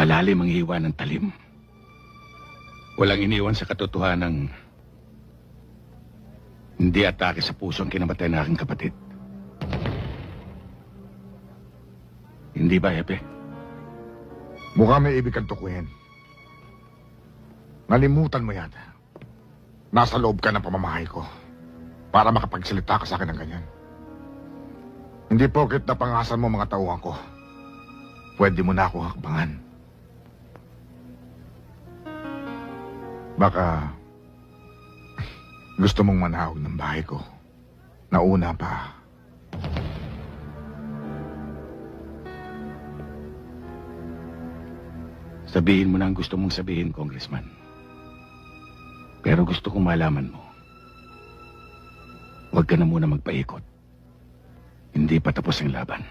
Malalim ang hiwa ng talim. Walang iniwan sa katotohanan hindi atake sa puso ang kinamatay na aking kapatid. Hindi ba, Epe? Mukhang may ibig kang tukuyin. Nalimutan mo yata. Nasa loob ka ng pamamahay ko para makapagsalita ka sa akin ng ganyan. Hindi porket na pangasan mo mga tauhan ko. Pwede mo na ako hakbangan. Baka gusto mong manahog ng bahay ko. Nauna pa. Sabihin mo na ang gusto mong sabihin, Congressman. Pero gusto kong malaman mo. Huwag ka na muna magpaikot. Hindi pa tapos ang laban.